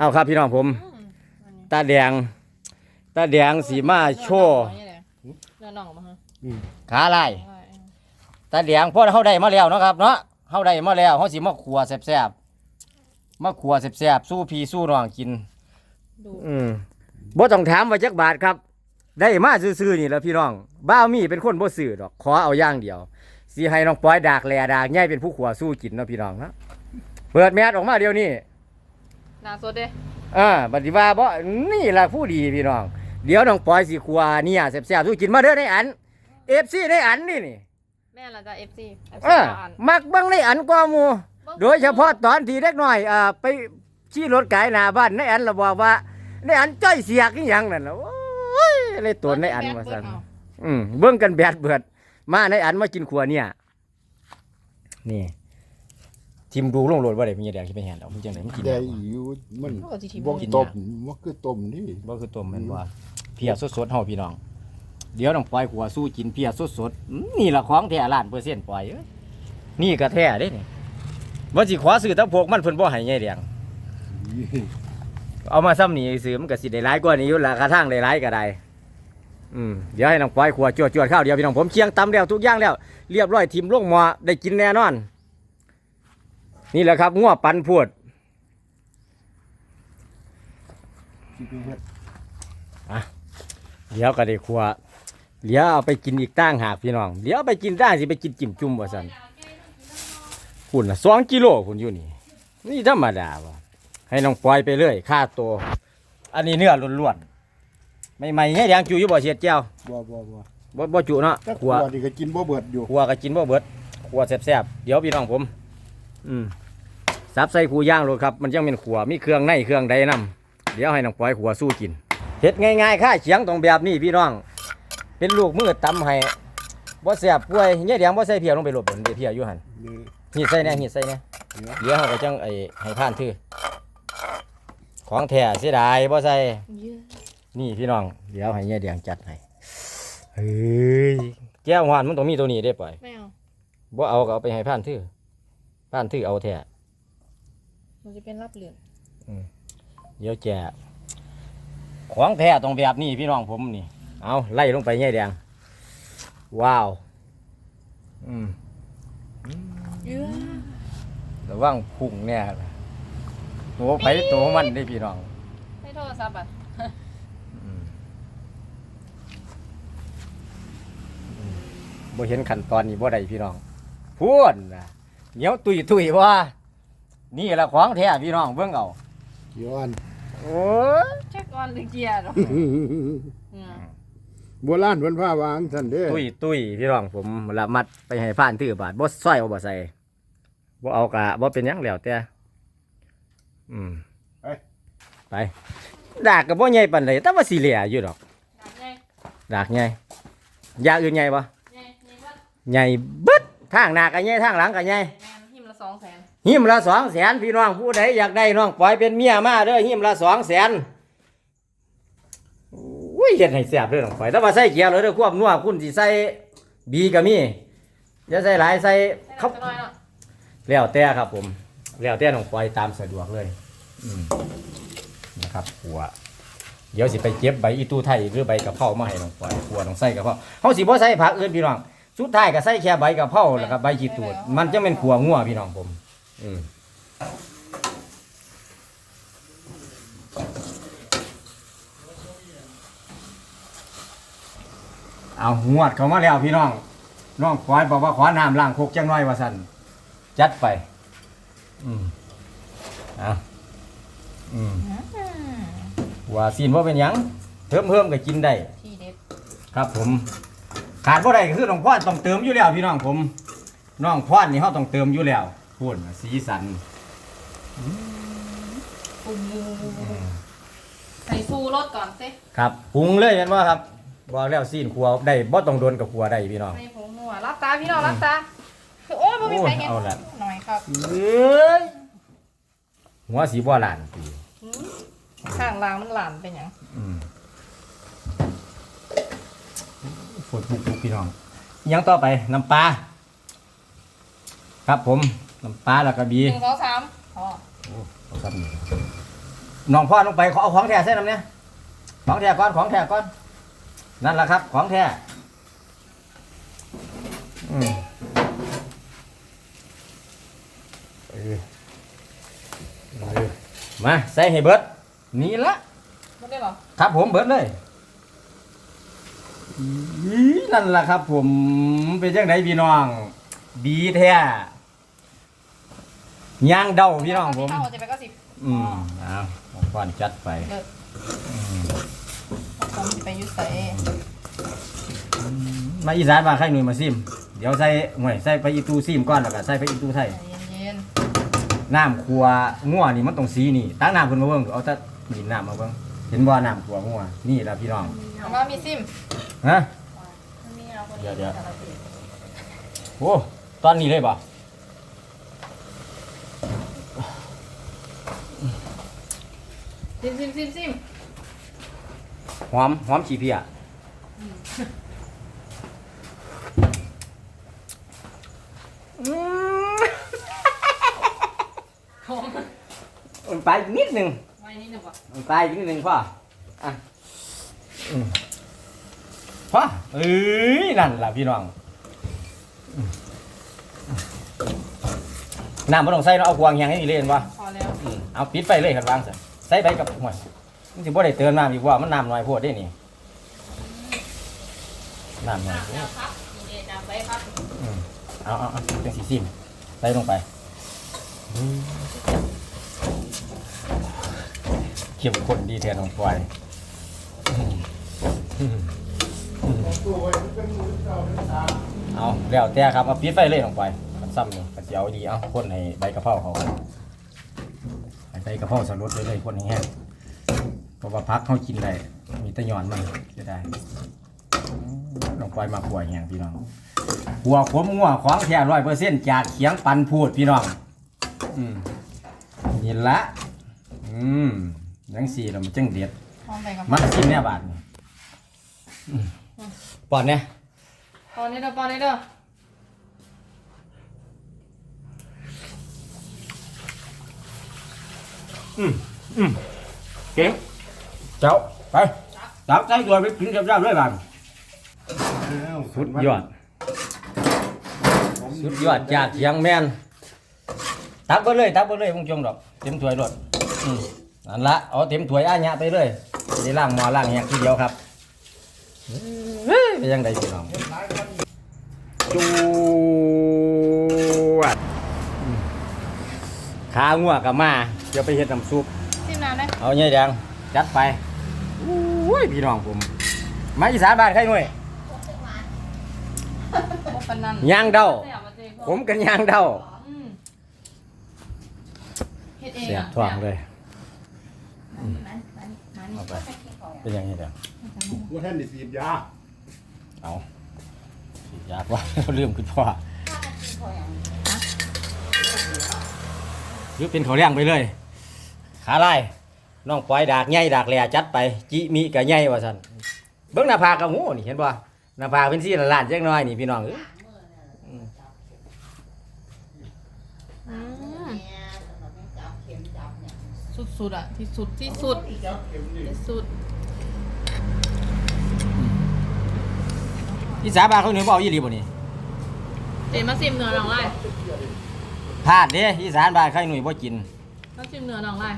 เอาครับพี่น้องผมอืมอันนี้ตาแดง ตาแดงสีมาโชว์เนื้อน่องมาฮะขาลายได้ตาแดงเพราะเฮาได้มาแล้วเนาะครับเนาะเฮาได้มาแล้วเฮาสิมาขัวแซ่บๆมาขัวแซ่บๆสู้พี่สู้น้องกินดูอืมบ่ต้องถามว่าจักบาทครับ ได้มาซื่อๆนี่แหล้วพี่น้องบ้าวมีเป็นคนบ่ซื้อดอกขอเอาอย่างเดียวสิให้น้องปอยดากแหลดากใหญ่เป็นผู้ขัวสู้กินเนาะพี่น้องเนาะเปิดแมสออกมาเดี๋ยวนี้ หนาสดเด้อ่าบัดนี้ว่าบ่นี่ล่ะผู้ดีพี่น้อง เดี๋ยวน้องปอยสิขัวเนี่ยแซ่บๆสู้กินมาเด้อในอัน FC ในอันนี่นี่แม่ละจ้ะ FC เออมักเบิ่งในอันกว่าหมู่โดยเฉพาะตอนที่เด็กน้อยอ่าไปขี่รถไกหน้าบ้านในอันเราบอกว่าในอันจ้อยเสียกอีหยังนั่นน่ะโอ้ยเลยตัวในอันว่าซั่นอืมเบิ่งกันแบดเบิด มาในอันมากินขัวเนี่ยนี่ ทิมดูลงโหลดว่าได้มีแดงที่ไปแห่นเอามันจังได๋มันกินได้ได้บ่อยู่มันโอ้จิทิม บ่กินต้ยามบ่คือต้มนี่บ่คือต้มแม่นบ่เพียสดๆเฮาพี่น้อง เดี๋ยวต้องปล่อยขัวสู้กินเพียสดๆอื้อนี่ล่ะของแท้ล้านเปอร์เซ็นต์ปล่อยเอ้ยนี่ก็แท้เด้นี่ว่าสิขอซื้อแตะพวกมันเพิ่นบ่ให้ใหญ่แดง เอามาซ้ำนี่ซื้อมันก็สิได้หลายกว่านี้อยู่ละกระทั่งได้หลายก็ได้อืมเดี๋ยวให้น้องปอยขัวจวดจวดข้าวเดียวพี่น้องผมเคียงตำแล้วทุกอย่างแล้ว เรียบร้อยทิมลงหม้อได้กินแน่นอน นี่แหละครับง้อปันพูดสิไปเฮ็ดเดี๋ยวก็ได้ขัวเดี๋ยวเอาไปกินอีกตั้งหากพี่น้อง เดี๋ยวเอาไปกินตั้งสิไปกินจิ้มจุ่มว่าสันคุณน่ะสองกิโลคุณอยู่นี่ นี่ธรรมดาวะให้น้องปอยไปเลยค่าตัว อันนี้เนื้อล้วนๆไม่ไม่ให้แดงจูอยู่บ่เสียดเจ้าบ่บ่บ่บ่บ่จุเนาะถ้าขัขัววนี่ก็กินบ่เบิดอยู่ขัวก็กินบ่เบิดขัวแซ่บๆเดี๋ยวพี่น้องผม อืมซับใส่คูย่างโลดครับ มันยังเป็นขัวมีเครื่องในเครื่องใดนํเดี๋ยวให้น้องปอยขัวสู้กินเฮ็ดง่ายๆค่าเฉียงตรงแบบนี้พี่น้อง เป็นลูกมือตำให้บ่แซ่บป่วยเนี่ยเดี๋ยวบ่ใส่เพียลงไปหลบเดี๋ยวเพียอยู่หั่นนี่หีดใส่แน่หีดใส่แน่เดี๋ยวเดี๋ยวเฮาก็จังไอ้ให้ผ่านถือของแท้เสียดายบ่ใส่เยอะนี่พี่น้อง เดี๋ยวให้เนี่ยเดียงจัดให้เฮ้ยแก้วหวานมันต้องมีตัวนี้ได้ปล่อยไม่เอาบ่เอาก็เอาไปให้ผ่านถือ ผ่านถือเอาแท้มันจะเป็นรับเหลืองเดี๋ยวแจกของแท้ต้องแบบนี้พี่น้องผมนี่ เอาไล่ลงไปเนี่ยเดียงว้าว อืมเยอะระวังพุ่งเนี่ยตัวไปตัวมันได้พี่น้องให้โทรศัพท์อะอืมอืมบ่เห็นขั้นตอนนี้บ่ได้พี่น้องพูดนะ เหนียวตุยตุยว่านี่ละของแท้พี่น้องเบิ่งเอาย้อนโอ้ยเช็คออนหรือเกียร์หรอเนี่ยโบราณเพิ่นพาวางซั่นเด้ตุยตุยพี่น้องผมละมัดไปให้ผ่านถือบาทบ่ซอยเอาบ่ใส่บ่เอากะบ่เป็นหยังแล้วแต่อืมไปดากก็บ่ใหญ่ปานใดแต่ว่าสิเหลืออยู่ดอกไงดากใหญ่ยาอื่นใหญ่บ่ไงไงว่าใหญ่เบิด ทางหน้าก็ใหญ่ทางหลังก็ใหญ่แมนหิมละสองแสนหิมละสองแสนพี่น้องผู้ใดอยากได้น้องปล่อยเป็นเมียมาเด้อหิมละสองแสนอุ้ยเฮ็ดให้แซ่บเด้อน้องปล่อยแต่ว่าใส่เกียร์เลยเด้อควบนัวคุณสิใส่บีก็มีอย่าใส่หลายใส่ให้เขาเราจะน้อยเนาะแล้วแต่ครับผม แล้วแต่น้องปล่อยตามสะดวกเลยอืมนะครับหัวเดี๋ยวสิไปเก็บใบอีตูไทยหรือใบกะเพรามาให้น้องปล่อยหัวต้องใส่กะเพราเฮาสิบ่ใส่ผักอื่นพี่น้อง สุดท้ายก็ใส่แค่ใบกะเพราแล้วก็ใบจีตูดมันจะเป็นขัวงัวพี่น้องผม อืมเอางวดเข้ามาแล้วพี่น้อง น้องควายบอกว่าขอน้ำล้างโคกจังน้อยว่าสันจัดไป อืมเอาอืมว่าซีนว่าเป็นหยังเพิ่มเพิ่มก็กินได้ ทีเด็ด ครับผม ขาดบ่ได้ก็คือน้องพ่อนต้องเติมอยู่แล้วพี่น้องผมน้องพ่อนนี่เขาต้องเติมอยู่แล้วพูดสีสันปูใส่ซูรสก่อนสิครับปรุงเลยเห็นว่าครับบอกแล้วซีนครัวได้บ่ต้องโดนกับครัวได้พี่น้องใส่ผงนัวรับตาพี่น้องรับตาโอ้ยไม่มีใครเห็นโอ้ยเอาละหน่อยครับเอ้ยหัวสีบัวหลานปีหืมข้างล่างมันหลานเป็นหยังอืม ฝนบุกบุกพี่น้องอิหยังต่อไปน้ำปลาครับผมน้ำปลาแล้วก็บีหนึ่งสองสามอ๋อเอาครับนี่น้องพ่อลงไปขอเอาของแท้ใส่น้ำเนี่ยของแท้ก่อนของแท้ก่อนนั่นแหละครับ ของแท้อืมเออเออมาใส่ให้เบิดนี่ละไม่ได้หรอครับผมเบิดเลยอี นั่นแหละครับผมเป็นจังไดพี่น้อง ดีแท้ย่างเดาพี่น้องผมเท่าจะไปก็สิบอืมเอาของก่อนจัดไปเลิศผมจะไปยุดใส่มาอีสานมาไข่หนุ่ยมาซิม เดี๋ยวใส่หน่วยใส่ไปอีตูซิมก่อนแล้วก็ใส่ไปอีตูไทยใจเย็นน้ำครัวงัวนี่มันต้องสีนี่ตั้งน้ำขึ้นมาเบิ่งเอาแต่ดินน้ำมาเบิ่งเห็นบ่น้ำครัวงัวนี่ล่ะพี่น้องๆแล้วก็มีซิม ฮะเดี๋ยวเดี๋ยวโอ้ตอนนี้เลยบ่ซิมซิมซิมซิมหอมหอมขี้เพียอืมผมมันไปอีกนิดหนึงไว้นี่หนึ่งป่ะมันไปอีกนิดหนึงพ่ออะ อืมพ่อเอ้ยนั่นล่ะพี่น้องอืมน้ำบ่ต้องใส่เนาะเอากวางแหงให้นี่เล่นบ่พอแล้วอืมเอาปิดไฟเลยคันวางซะใส่ไปกับหวยมันสิบ่ได้เติมน้ำอีกว่ามันน้ำน้อยโพดเด้นี่น้ำน้อยโพด ครับดีเจจำไว้ครับอืมเอาเอาเอาเป็นสีซิมใส่ลงไปเข้มข้นดีแทนของควายตัวไว้เป็นมือ เก่าเป็นตาเอาแล้วแต่ครับเอาปิดไฟเลยลงไปมันซ้ำนี่ก็สิเอาดีเอาคนให้ใบกะเพราเขาให้ใบกะเพราสลดเลยเลยคนให้แห้งเพราะว่าพักเขากินได้มีแตะยอนมันจะได้ลงไปมาขัวแห้งพี่น้องขัวขมงัวของแท้ร้อยเปอร์เซ็นต์จากเขียงปันพูดพี่น้องอืมนี่ละอืมยังสี่เรามันจังเด็ดพร้อมไปกับมันกินแน่บาทนี่อืม ปอดเนี่ยปอนนี้เด้อปอนนี้เด้อเก่งเจ้าไปจับใจตัวไปกินกับเจ้าด้วยบางสุดยอดสุดยอดจากเสียงแมนตักไปเลยตักไปเลยมึงจงดอกเต็มถ้วยรถอืมนั่นละเอาเต็มถ้วยอะเนี่ยไปเลยจะได้ล้างหม้อล้างแหกทีเดียวครับเฮ้ ยเป็นยังไงพี่น้องจวดอืมขางัวกับมาเดี๋ยวไปเฮ็ดน้ำซุปซิมน้ำได้เอาเนี่ยแดงจัดไปอุ้ยพี่น้องผมมาอีสานบ้านใครหน่วยพบปันนั่นย่างเดาเสียบมาเจ๊ผมกันย่างเดาอืมเฮ็ดเองเสียอะบท้องเลยมันมันมันเอาไปเป็นอย่างนี้เด้อว่าท่านได้สีดยาเอาสิยากว่าลืมคุณพ่อหรือเป็นเขาวเลี้ยงไปเลย ขาไล่น้องปล่อยดากใหญ่ดากแหล่จัดไป จิมีกับใหญ่ว่าสันเบิ้งหน้าผากกับหูนี่เห็นป่ะหน้าผากเป็นสีละลานจักหน้อยนี่พี่น้องเอ้ยอืมสุดๆอะที่สุดที่สุดที่สุด อีสานบ้านเขาหนึ่งบ่เอายี่หลีบ่นี่เจมาซิมเนื้อหนองไร่พลาดเด้อีสานบ้านใครหนุ่ยบ่กินมาซิมเนื้อหนองไร่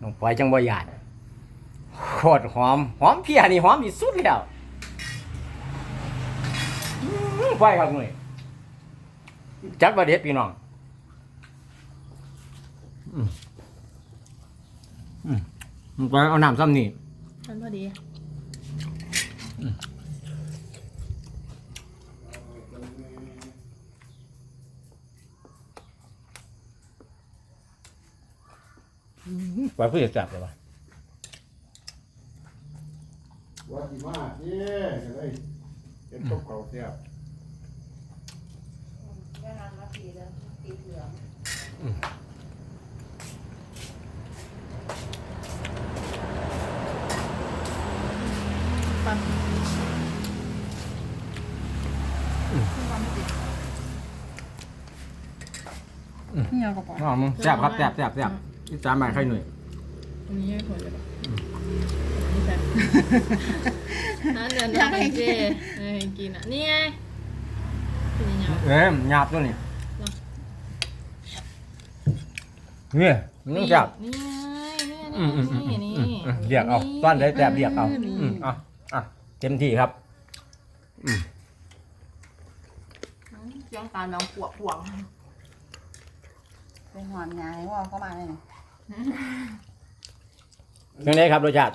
น้องปล่อยจังบ่หยาดโคตรหอม หอมเพียนี่หอมที่สุดแล้วอื้อไปครับหนุ่ยจัดประเด็ดพี่น้องอืมอืมน้องปล่อยเอาน้ำซ้ำนี่ มันพอดีปล่อยเพื่อจะจับเลยวะว่าสิมาเย้ก็เลยเห็นตบเก่าเสียบปัน นี่เอากระป๋องอ๋อมึงแซ่บครับแซ่บแซ่บแซ่บนี่จานใหม่ไข่หนุ่ยอันนี้ให้ผลเลยป่ะอันนี้แซ่บนั่นเดี๋ยวน้องให้เจให้กินอะนี่ไงกินยังไงเอ้ยหยาบตัวนี้นี่มันต้องแซ่บนี่ไงนี่อืมอืมอืมนี่อืมนี่อืมอืมเรียกเอาต้อนได้แซ่บเรียกเอาอืมอะอะเต็มที่ครับอืมเสียงการน้องปวกปวก ไปหอนงานให้ว่าเข้ามาเลยยังไงครับรสชาติ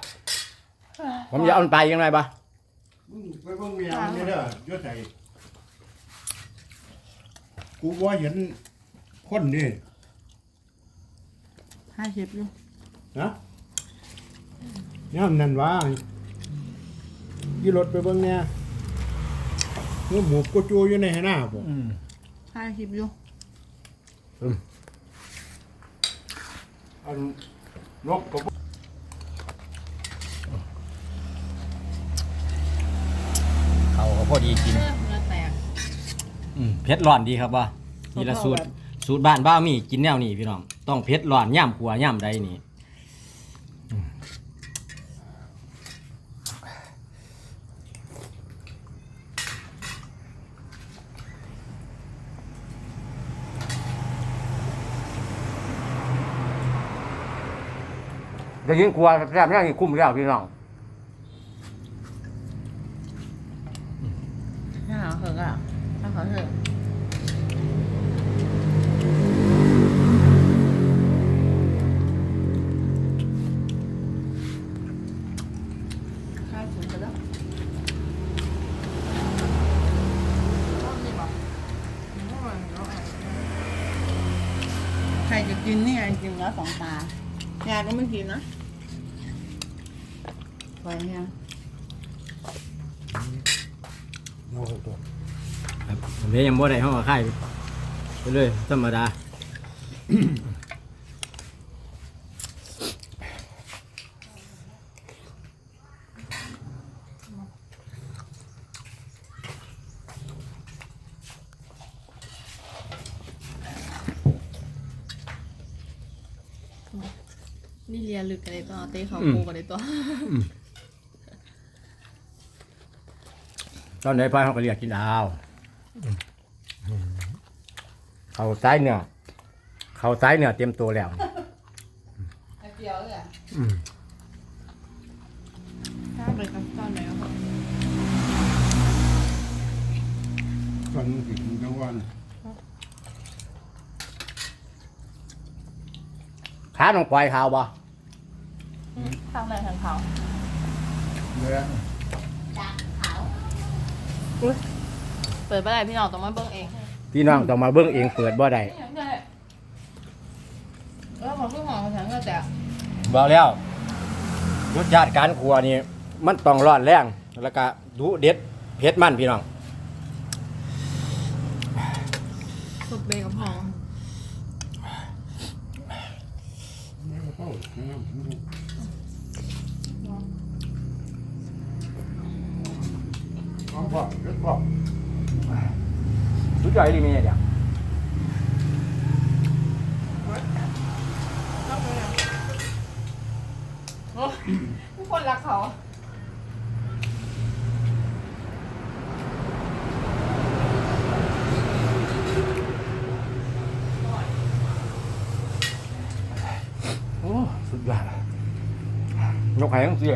ผมจะเอามันไปยังไงปะมึงไปเบิ่งเมียมันนี่เด้อยศใส่กูว่าเห็นคนนี่ห้าสิบอยู่นะย่ามนั่นว่ายี่รถไปเบิ่งเนี่ยงูหมูกจูอยู่ในหน้าบ่อืมห้าสิบอยู่ อันนกก็บ่เขาก็พอดีกิน เนื้อแตกอืมเผ็ดร้อนดีครับว่านี่ละสูตร สูตรบ้านบ้ามีกินแนวนี้พี่น้อง ต้องเผ็ดร้อนย่ำขัวย่ำใดนี่ จะยิงกลัวแซ่บแน่นี่คุ้มแล้วพี่น้อง ถ้าหาเหอะอะถ้าเขาเหอะข้าวสุกไปแล้วรอบนี้บอกรอบนี้รอบนี้ใครจะกินนี่ไงกินแล้วสองตา ยาก็ไม่กินนะไปเนี่ยโอ้โหตัวครับผมเยังบ่ได้ห้องกับไข่ไปเลยธรรมดา นี่เรียนลึกกันเลยตัวเต้เขาโกกันเลยตัวตอนไหนพายเขาก็เรียกกินดาวเขาซ้ายเนื้อเขาซ้ายเนื้อเตรียมตัวแล้วเกี่ยวเลยอืมถ้าไปกับตอนไหนก็ตอนนี้สิกินกลางวันขาน้องปล่อยขาวบ่ ทางไหนทางเขาเนื้อเปิดไปไหนพี่น้องต้องมาเบิ้งเองพี่น้องต้องมาเบิ่งเองเปิดบ่ได้แล้วของลูกหอมฉันก็แต่บอกแล้วรสชาติการครัวนี่มันต้องร้อนแรงแล้วก็ดุเด็ดเผ็ดมันพี่น้องสุดเบกับหอม ไม่เข้าน้ำเอา พ่อเด็ดพ่อสุดยอดดีมีเนี่ยเดี๋ยวทุกคนรักเขาโอ้สุดยอดยกให้ทั้งเสีย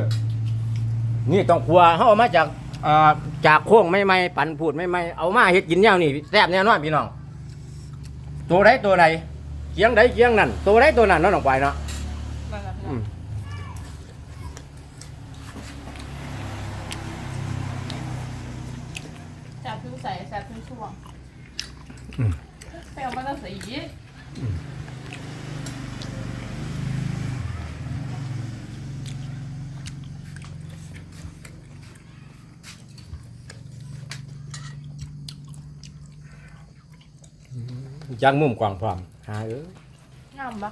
นี่ต้องครัวเฮาเอามาจาก เอ่อจากโค้งไม่ไม่ๆปั่นพูดไม่ไม่ๆเอามาเฮ็ดกินแนวนี่แซ่บแน่นอนพี่น้องตัวใดตัวใดเคียงใดเคียงนั่นตัวใดตัวนั้นเนาะน้องปอยเนาะอืมจับผิวใสแซ่บผิวช่วงไปเอามาตั้งสี จังมุมกว้างพร้อมหาเอ้ยงามปะ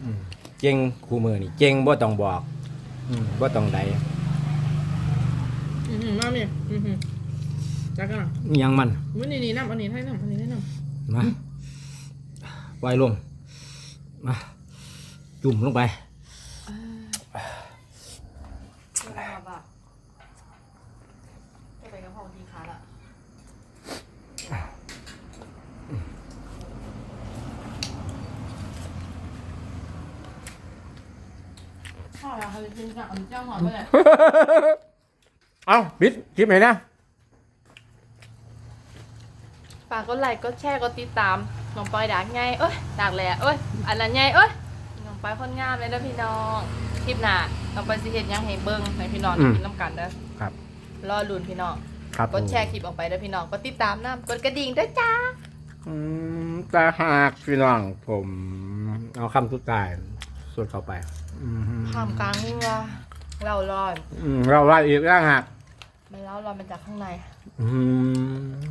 อืมเจ๋งคู่มือนี่เจ๋งบ่ต้องบอกอืมบ่ต้องใดอือหือมาเนี่ยอือหือจักกันอะอิหยังมันมื้อนี้นี่น้ำอันนี้ให้น้ำอันนี้ให้น้ำมาไว้ลงอมาจุ่มลงไป จะไปกับพ่อทีขาละพ่ออยากให้กินกับอันเจ้าหอมไปเลย เอาบิดคลิปไหนนะฝากกดไลค์กดแชร์กดติดตามน้องปอยดักไงเอ้ยดักแหละเอ้ยอันนั้นไงเอ้ยน้องปอยคนงามเลยเด้อพี่น้องคลิปหน้าน้องปอยสิเฮ็ดหยังให้เบิ่งให้พี่น้องได้กินน้ำกันเด้อครับ รอลุ้นพี่น้องครับกดแชร์คลิปออกไปเด้อพี่น้องกดติดตามน้ำกดกระดิ่งด้วยจ้าอืมตาหากพี่น้องผม เอาคำสุดท้ายสวดเข้าไป อืมท่ามกลางนี่ว่าเราร้อน อืมเราไล่อีกร่างหัก มันแล้วร้อนมันจากข้างใน อืม